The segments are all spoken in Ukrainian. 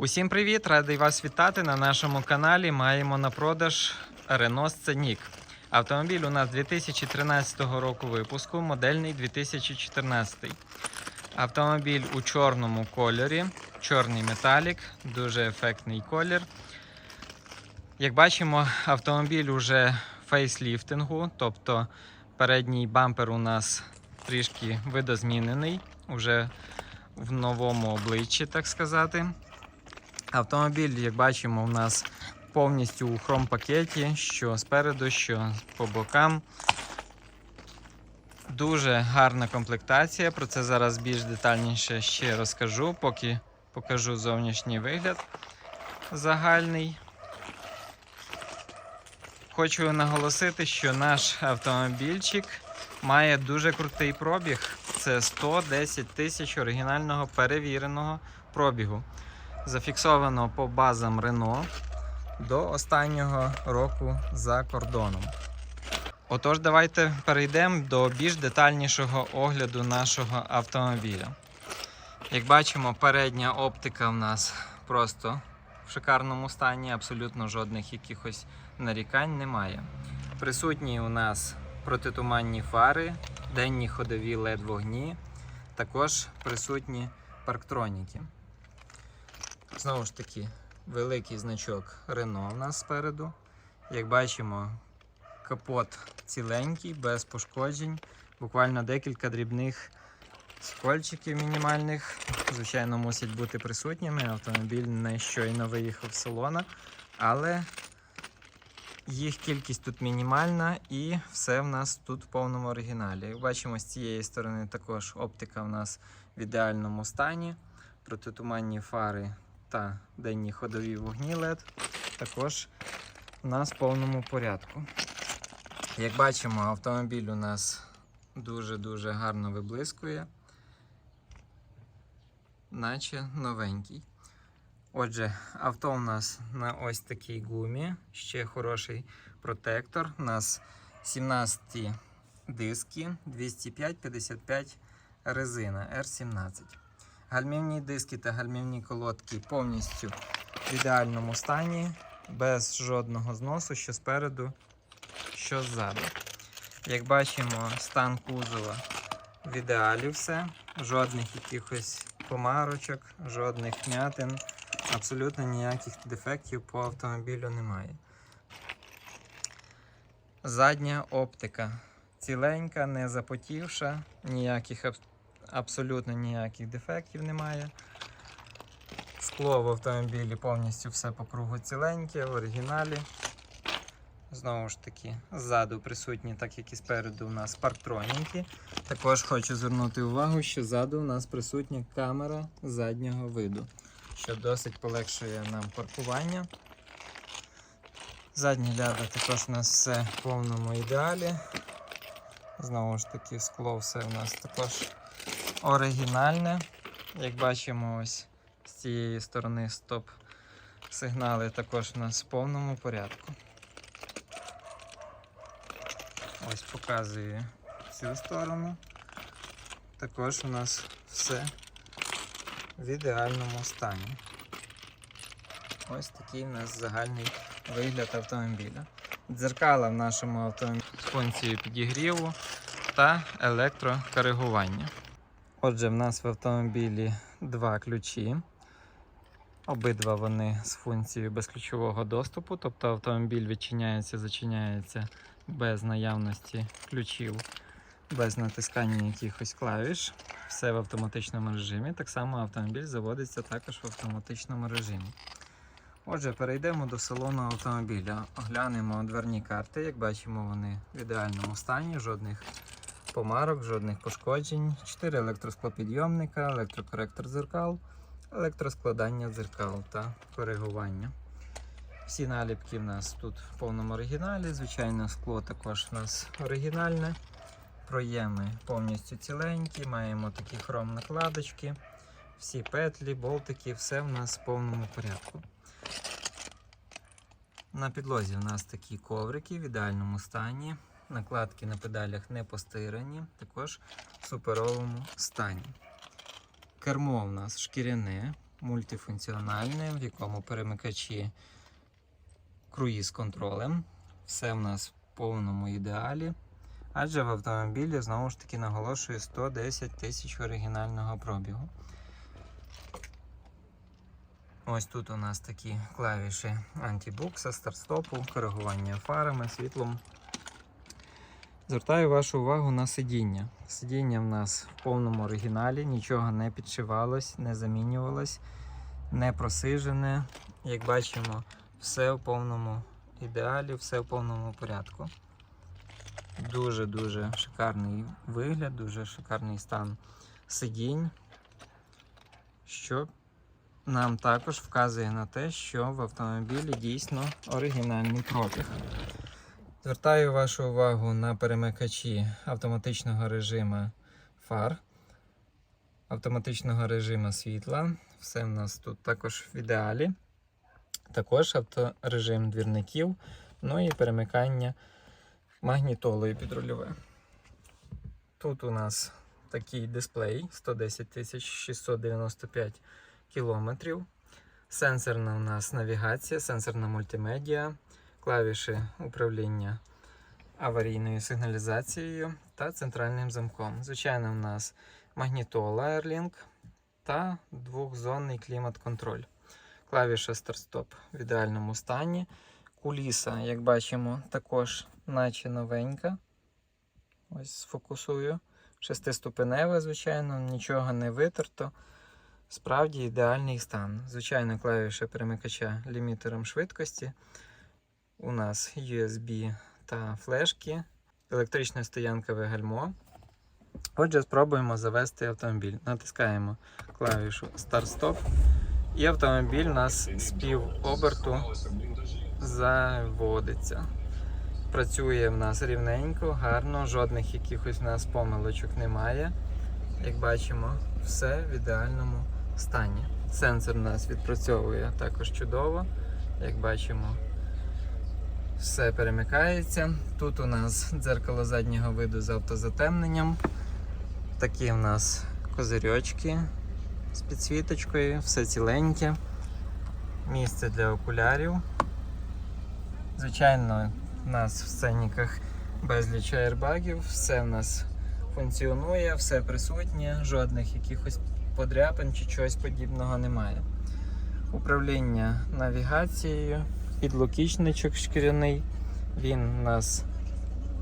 Усім привіт! Радий вас вітати на нашому каналі. Маємо на продаж Renault Scenic. Автомобіль у нас 2013 року випуску, модельний 2014. Автомобіль у чорному кольорі, чорний металік, дуже ефектний колір. Як бачимо, автомобіль уже фейсліфтингу, тобто передній бампер у нас трішки видозмінений, уже в новому обличчі, так сказати. Автомобіль, як бачимо, у нас повністю у хром-пакеті, що спереду, що по бокам. Дуже гарна комплектація. Про це зараз більш детальніше ще розкажу, поки покажу зовнішній вигляд загальний. Хочу наголосити, що наш автомобільчик має дуже крутий пробіг. Це 110 тисяч оригінального перевіреного пробігу. Зафіксовано по базам Renault до останнього року за кордоном. Отож, давайте перейдемо до більш детальнішого огляду нашого автомобіля. Як бачимо, передня оптика в нас просто в шикарному стані, абсолютно жодних якихось нарікань немає. Присутні у нас протитуманні фари, денні ходові LED вогні, також присутні парктроніки. Знову ж таки, великий значок Renault у нас спереду. Як бачимо, капот ціленький, без пошкоджень. Буквально декілька дрібних скольчиків мінімальних. Звичайно, мусять бути присутніми. Автомобіль не щойно виїхав з салона, але їх кількість тут мінімальна і все в нас тут в повному оригіналі. Як бачимо, з цієї сторони також оптика в нас в ідеальному стані. Протитуманні фари та денні ходові вогні LED також у нас в повному порядку. Як бачимо, автомобіль у нас дуже-дуже гарно виблискує, наче новенький. Отже, авто у нас на ось такій гумі, ще хороший протектор. У нас 17 диски, 205-55 резина R17. Гальмівні диски та гальмівні колодки повністю в ідеальному стані, без жодного зносу, що спереду, що ззаду. Як бачимо, стан кузова в ідеалі все, жодних якихось помарочок, жодних м'ятин, абсолютно ніяких дефектів по автомобілю немає. Задня оптика ціленька, не запотівша, ніяких аб- абсолютно ніяких дефектів немає. Скло в автомобілі повністю все по кругу ціленьке, в оригіналі. Знову ж таки, ззаду присутні, так як і спереду, у нас парктроніки. Також хочу звернути увагу, що ззаду у нас присутня камера заднього виду, що досить полегшує нам паркування. Задні ляда також у нас все в повному ідеалі. Знову ж таки, скло все у нас також оригінальне. Як бачимо, ось з цієї сторони стоп сигнали також у нас в повному порядку. Ось показую цю сторону. Також у нас все в ідеальному стані. Ось такий у нас загальний вигляд автомобіля. Дзеркала в нашому автомобілі з функцією підігріву та електрокоригування. Отже, в нас в автомобілі два ключі. Обидва вони з функцією безключового доступу, тобто автомобіль відчиняється, зачиняється без наявності ключів, без натискання якихось клавіш. Все в автоматичному режимі. Так само автомобіль заводиться також в автоматичному режимі. Отже, перейдемо до салону автомобіля. Оглянемо дверні карти. Як бачимо, вони в ідеальному стані, жодних помарок, жодних пошкоджень. 4 електросклопідйомника, електрокоректор дзеркал, електроскладання дзеркал та коригування. Всі наліпки в нас тут в повному оригіналі. Звичайно, скло також у нас оригінальне. Проєми повністю ціленькі, маємо такі хром накладочки. Всі петлі, болтики, все в нас в повному порядку. На підлозі у нас такі коврики в ідеальному стані. Накладки на педалях не постирані, також в суперовому стані. Кермо у нас шкіряне, мультифункціональне, в якому перемикачі круїз контролем. Все в нас в повному ідеалі. Адже в автомобілі знову ж таки наголошую 110 тисяч оригінального пробігу. Ось тут у нас такі клавіші антибукса, старт-стопу, коригування фарами, світлом. Звертаю вашу увагу на сидіння. Сидіння в нас в повному оригіналі, нічого не підшивалось, не замінювалось, не просижене. Як бачимо, все в повному ідеалі, все в повному порядку. Дуже-дуже шикарний вигляд, дуже шикарний стан сидінь, що нам також вказує на те, що в автомобілі дійсно оригінальний пробіг. Звертаю вашу увагу на перемикачі автоматичного режиму фар, автоматичного режиму світла. Все в нас тут також в ідеалі. Також авторежим двірників, ну і перемикання магнітолою підрульове. Тут у нас такий дисплей 110 695 кілометрів. Сенсорна у нас навігація, сенсорна мультимедіа, клавіші управління аварійною сигналізацією та центральним замком. Звичайно, у нас магнітола Airlink та двохзонний клімат-контроль. Клавіша старт-стоп в ідеальному стані. Куліса, як бачимо, також наче новенька. Ось сфокусую. Шестиступенева, звичайно, нічого не витерто. Справді ідеальний стан. Звичайно, клавіша перемикача лімітером швидкості. У нас USB та флешки, електричне стоянкове гальмо. Отже, спробуємо завести автомобіль. Натискаємо клавішу Start-Stop. І автомобіль у нас з пів оберту заводиться. Працює в нас рівненько, гарно, жодних якихось у нас помилочок немає. Як бачимо, все в ідеальному стані. Сенсор у нас відпрацьовує також чудово. Як бачимо, все перемикається. Тут у нас дзеркало заднього виду з автозатемненням. Такі у нас козирьочки з підсвіточкою, все ціленьке. Місце для окулярів. Звичайно, у нас в сценіках безліч аербагів, все в нас функціонує, все присутнє, жодних якихось подряпин чи чогось подібного немає. Управління навігацією, підлокічничок шкіряний. Він у нас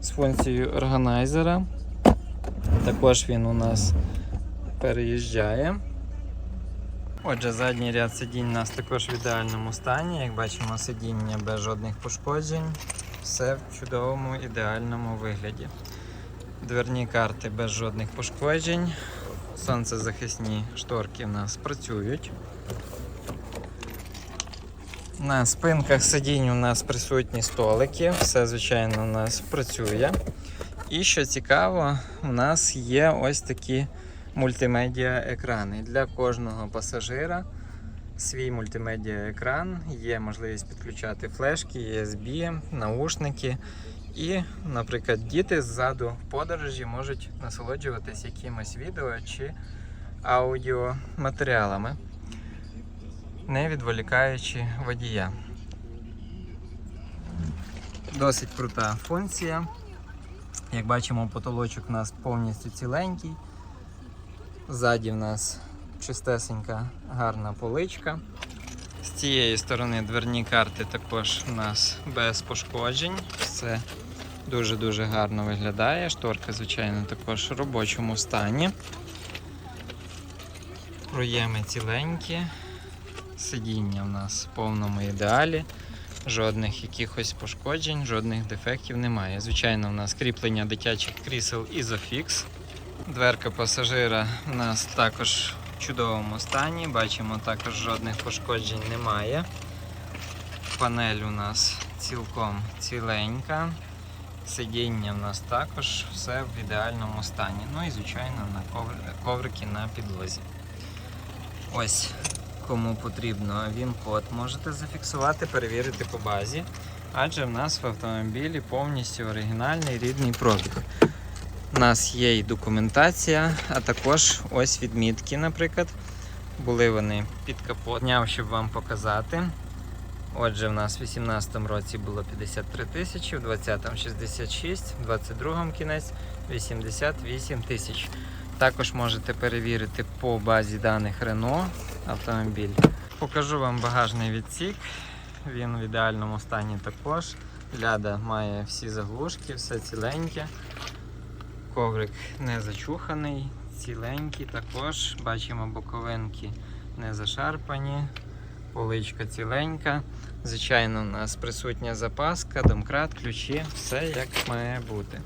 з функцією органайзера. Також він у нас переїжджає. Отже, задній ряд сидінь у нас також в ідеальному стані. Як бачимо, сидіння без жодних пошкоджень. Все в чудовому ідеальному вигляді. Дверні карти без жодних пошкоджень. Сонцезахисні шторки в нас працюють. На спинках сидінь у нас присутні столики, все, звичайно, у нас працює. І що цікаво, у нас є ось такі мультимедіа екрани. Для кожного пасажира свій мультимедіа екран, є можливість підключати флешки, USB, наушники. І, наприклад, діти ззаду в подорожі можуть насолоджуватись якимось відео чи аудіоматеріалами, не відволікаючи водія. Досить крута функція. Як бачимо, потолочок у нас повністю ціленький. Ззаді в нас чистесенька гарна поличка. З цієї сторони дверні карти також у нас без пошкоджень. Все дуже-дуже гарно виглядає. Шторка, звичайно, також в робочому стані. Проєми ціленькі. Сидіння в нас в повному ідеалі. Жодних якихось пошкоджень, жодних дефектів немає. Звичайно, у нас кріплення дитячих крісел Isofix. Дверка пасажира у нас також в чудовому стані. Бачимо, також жодних пошкоджень немає. Панель у нас цілком ціленька. Сидіння у нас також все в ідеальному стані. Ну і, звичайно, на коврики на підлозі. Ось кому потрібно він код можете зафіксувати, перевірити по базі. Адже в нас в автомобілі повністю оригінальний рідний пробіг. У нас є і документація, а також ось відмітки, наприклад, Були вони під капот. Зняв, щоб вам показати. Отже, в нас в 2018 році було 53 тисячі, в 2020 66, в 2022 кінець 88 тисяч. Також можете перевірити по базі даних Renault автомобіль. Покажу вам багажний відсік. Він в ідеальному стані також. Ляда має всі заглушки, все ціленьке. Коврик не зачуханий, ціленький також. Бачимо боковинки не зашарпані, поличка ціленька. Звичайно, у нас присутня запаска, домкрат, ключі, все як має бути.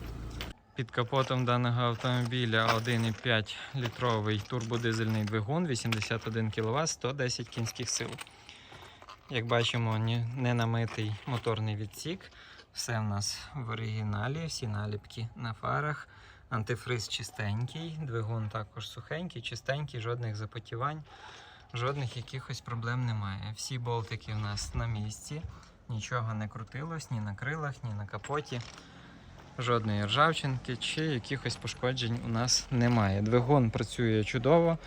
Під капотом даного автомобіля 1,5 літровий турбодизельний двигун, 81 кВт, 110 кінських сил. Як бачимо, не намитий моторний відсік. Все в нас в оригіналі, всі наліпки на фарах. Антифриз чистенький, двигун також сухенький, чистенький, жодних запотівань, жодних якихось проблем немає. Всі болтики в нас на місці, нічого не крутилось ні на крилах, ні на капоті. Жодної ржавчинки чи якихось пошкоджень у нас немає. Двигун працює чудово.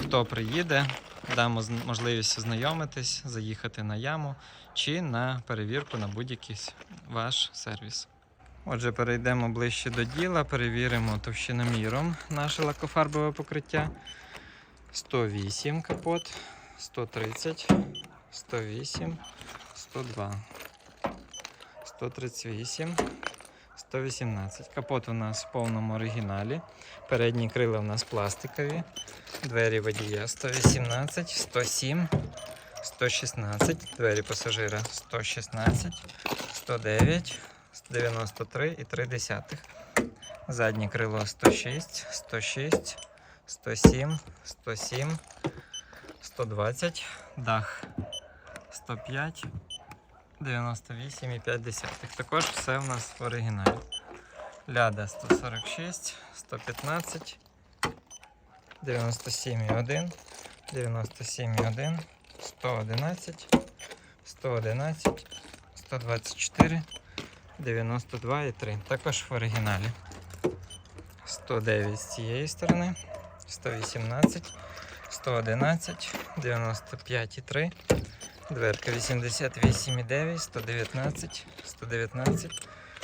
Хто приїде, дамо можливість ознайомитись, заїхати на яму чи на перевірку на будь-який ваш сервіс. Отже, перейдемо ближче до діла, перевіримо товщиноміром наше лакофарбове покриття. 108 капот, 130, 108, 102, 138, 118. Капот у нас в повному оригіналі. Передні крила у нас пластикові. Двері водія 118, 107, 116, двері пасажира 116, 109, 93 і 3 десятих. Заднє крило 106, 106, 107, 107, 120, дах 105, 98 і 5 десятих. Також все в нас в оригіналі. Ляда 146, 115, 97,1, 97,1, 111, 111, 124, 92,3. Також в оригіналі. 109 з цієї сторони, 118, 111, 95,3, дверка 88,9, 119, 119,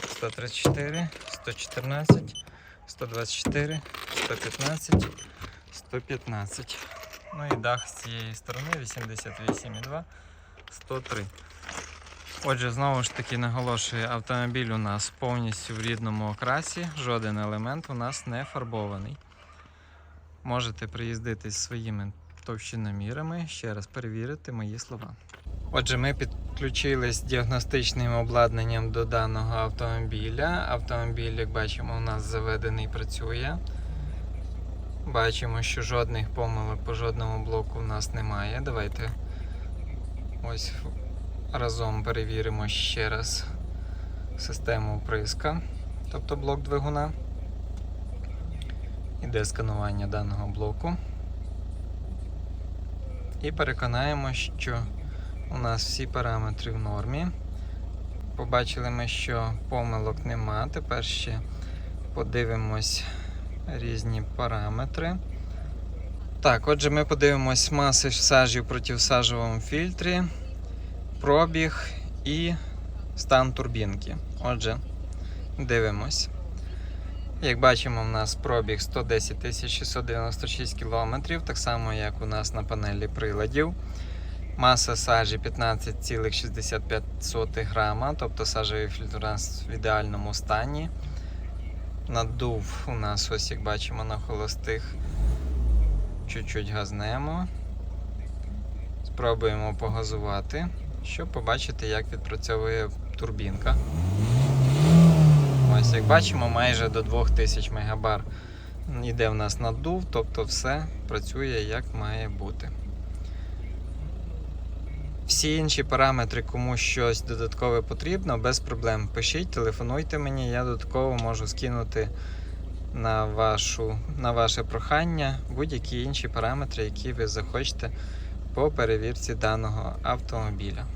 134, 114, 124, 115, 115. Ну і дах з цієї сторони 88,2, 103. Отже, знову ж таки наголошую, автомобіль у нас повністю в рідному окрасі, жоден елемент у нас не фарбований. Можете приїздити зі своїми товщиномірами, ще раз перевірити мої слова. Отже, ми підключились з діагностичним обладнанням до даного автомобіля. Автомобіль, як бачимо, у нас заведений працює. Бачимо, що жодних помилок по жодному блоку у нас немає. Давайте ось разом перевіримо ще раз систему вприска, тобто блок двигуна. Іде сканування даного блоку. І переконаємо, що у нас всі параметри в нормі. Побачили ми, що помилок нема. Тепер ще подивимось різні параметри. Так, отже, ми подивимось маси сажі в противсажовому фільтрі, пробіг і стан турбінки. Отже, дивимось. Як бачимо, у нас пробіг 110 696 км, так само, як у нас на панелі приладів. Маса сажі 15,65 грама, тобто сажевий фільтр у нас в ідеальному стані. Надув у нас, ось як бачимо, на холостих. Чуть-чуть газнемо. Спробуємо погазувати, щоб побачити, як відпрацьовує турбінка. Ось, як бачимо, майже до 2000 мегабар йде в нас надув, тобто все працює як має бути. Всі інші параметри, кому щось додаткове потрібно, без проблем. Пишіть, телефонуйте мені, я додатково можу скинути на, вашу, на ваше прохання будь-які інші параметри, які ви захочете по перевірці даного автомобіля.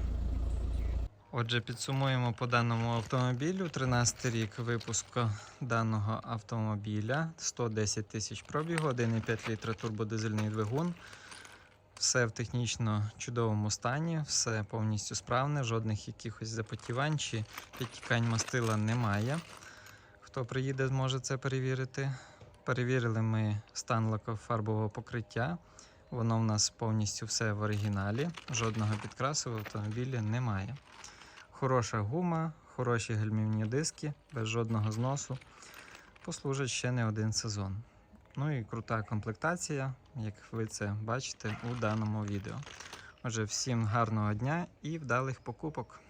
Отже, підсумуємо по даному автомобілю. 13 рік випуску даного автомобіля, 110 тисяч пробігу, 1,5 літра турбодизельний двигун. Все в технічно чудовому стані, все повністю справне, жодних якихось запотівань чи підтікань мастила немає. Хто приїде, зможе це перевірити. Перевірили ми стан лакофарбового покриття. Воно в нас повністю все в оригіналі, жодного підкрасу в автомобілі немає. Хороша гума, хороші гальмівні диски, без жодного зносу. Послужать ще не один сезон. Ну і крута комплектація, як ви це бачите у даному відео. Отже, всім гарного дня і вдалих покупок!